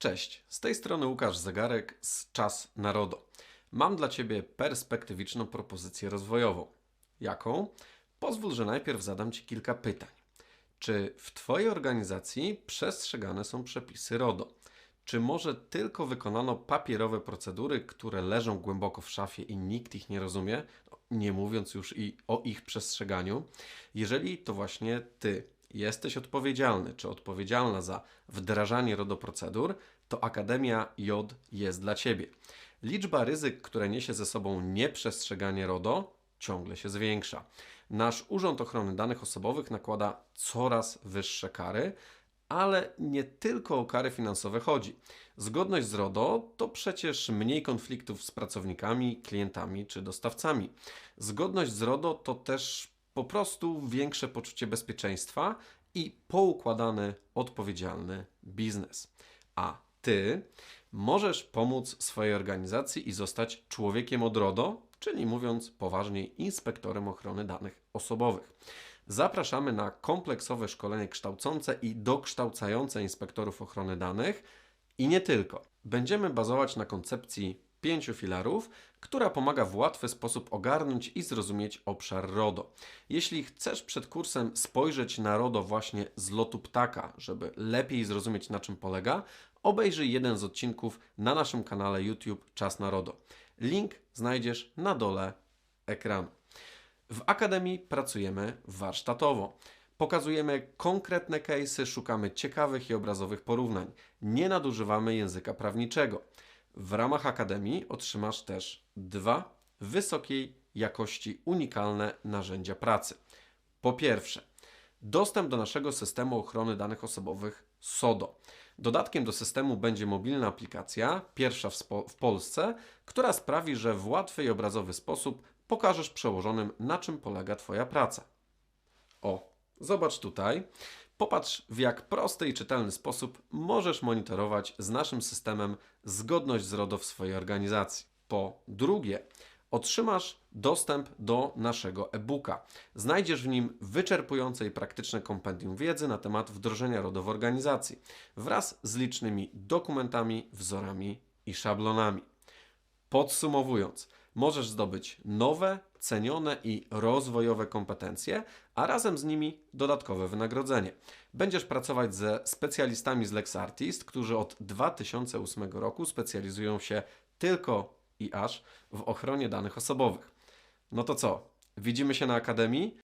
Cześć, z tej strony Łukasz Zegarek z Czas Narodo. Mam dla Ciebie perspektywiczną propozycję rozwojową. Jaką? Pozwól, że najpierw zadam Ci kilka pytań. Czy w Twojej organizacji przestrzegane są przepisy RODO? Czy może tylko wykonano papierowe procedury, które leżą głęboko w szafie i nikt ich nie rozumie, No, nie mówiąc już i o ich przestrzeganiu? Jeżeli to właśnie Ty jesteś odpowiedzialny czy odpowiedzialna za wdrażanie RODO procedur, to Akademia J jest dla Ciebie. Liczba ryzyk, które niesie ze sobą nieprzestrzeganie RODO, ciągle się zwiększa. Nasz Urząd Ochrony Danych Osobowych nakłada coraz wyższe kary, ale nie tylko o kary finansowe chodzi. Zgodność z RODO to przecież mniej konfliktów z pracownikami, klientami czy dostawcami. Zgodność z RODO to też po prostu większe poczucie bezpieczeństwa i poukładany, odpowiedzialny biznes. A ty możesz pomóc swojej organizacji i zostać człowiekiem od RODO, czyli mówiąc poważniej, inspektorem ochrony danych osobowych. Zapraszamy na kompleksowe szkolenie kształcące i dokształcające inspektorów ochrony danych i nie tylko. Będziemy bazować na koncepcji pięciu filarów, która pomaga w łatwy sposób ogarnąć i zrozumieć obszar RODO. Jeśli chcesz przed kursem spojrzeć na RODO właśnie z lotu ptaka, żeby lepiej zrozumieć na czym polega, obejrzyj jeden z odcinków na naszym kanale YouTube Czas na RODO. Link znajdziesz na dole ekranu. W Akademii pracujemy warsztatowo. Pokazujemy konkretne case'y, szukamy ciekawych i obrazowych porównań. Nie nadużywamy języka prawniczego. W ramach Akademii otrzymasz też dwa wysokiej jakości unikalne narzędzia pracy. Po pierwsze, dostęp do naszego systemu ochrony danych osobowych SODO. Dodatkiem do systemu będzie mobilna aplikacja, pierwsza w, w Polsce, która sprawi, że w łatwy i obrazowy sposób pokażesz przełożonym, na czym polega Twoja praca. O, zobacz tutaj. Popatrz, w jak prosty i czytelny sposób możesz monitorować z naszym systemem zgodność z RODO w swojej organizacji. Po drugie, otrzymasz dostęp do naszego e-booka. Znajdziesz w nim wyczerpujące i praktyczne kompendium wiedzy na temat wdrożenia RODO w organizacji wraz z licznymi dokumentami, wzorami i szablonami. Podsumowując, możesz zdobyć nowe, cenione i rozwojowe kompetencje, a razem z nimi dodatkowe wynagrodzenie. Będziesz pracować ze specjalistami z LexArtist, którzy od 2008 roku specjalizują się tylko i aż w ochronie danych osobowych. No to co? Widzimy się na Akademii?